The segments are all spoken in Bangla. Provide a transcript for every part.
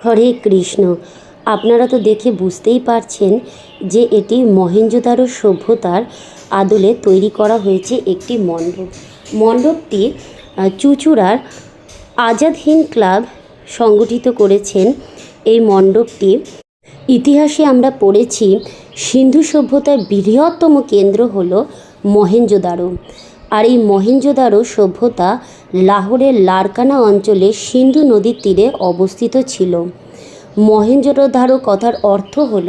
হরে কৃষ্ণ। আপনারা তো দেখে বুঝতেই পারছেন যে এটি মহেঞ্জোদারো সভ্যতার আদলে তৈরি করা হয়েছে একটি মণ্ডপ। মণ্ডপটি চুঁচুড়ার আজাদ হিন্দ ক্লাব সংগঠিত করেছেন এই মণ্ডপটি। ইতিহাসে আমরা পড়েছি, সিন্ধু সভ্যতার বৃহত্তম কেন্দ্র হল মহেঞ্জোদারো আর এই মহেঞ্জোদারো সভ্যতা লাহোরের লারকানা অঞ্চলে সিন্ধু নদীর তীরে অবস্থিত ছিল। মহেঞ্জোদারো কথার অর্থ হল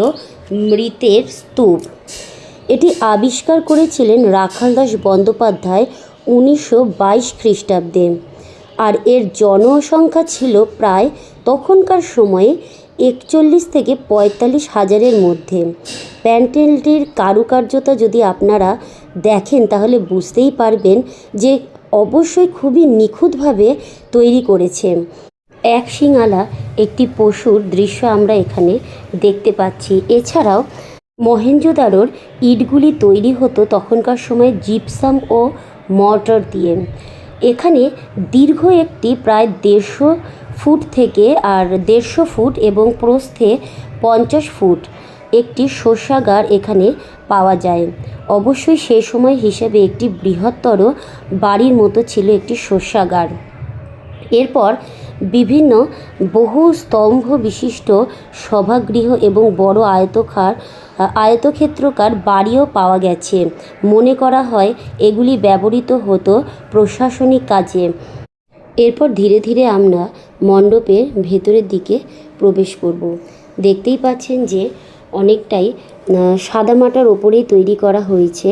মৃতের স্তূপ। এটি আবিষ্কার করেছিলেন রাখালদাস বন্দ্যোপাধ্যায় উনিশশো বাইশ খ্রিস্টাব্দে। আর এর জনসংখ্যা ছিল প্রায় তখনকার সময়ে একচল্লিশ থেকে পঁয়তাল্লিশ হাজারের মধ্যে। প্যান্ডেলটির কারুকার্যতা যদি আপনারা দেখেন, তাহলে বুঝতেই পারবেন যে অবশ্যই খুবই নিখুঁতভাবে তৈরি করেছে। এক শিঙালা, একটি পশুর দৃশ্য আমরা এখানে দেখতে পাচ্ছি। এছাড়াও মহেঞ্জোদারোর ইটগুলি তৈরি হতো তখনকার সময় জিপসাম ও মর্টার দিয়ে। এখানে দীর্ঘ একটি প্রায় দেড়শো ফুট থেকে আর দেড়শো ফুট এবং প্রস্থে পঞ্চাশ ফুট একটি শস্যাগার এখানে পাওয়া যায়। অবশ্যই সে সময় হিসেবে একটি বৃহত্তর বাড়ির মতো ছিল একটি শস্যাগার। এরপর বিভিন্ন বহু স্তম্ভ বিশিষ্ট সভাগৃহ এবং বড় আয়তকার আয়তক্ষেত্রকার বাড়িও পাওয়া গেছে। মনে করা হয় এগুলি ব্যবহৃত হতো প্রশাসনিক কাজে। এরপর ধীরে ধীরে আমরা মণ্ডপের ভেতরের দিকে প্রবেশ করব। দেখতেই পাচ্ছেন যে অনেকটাই সাদা সাদামাটার ওপরেই তৈরি করা হয়েছে।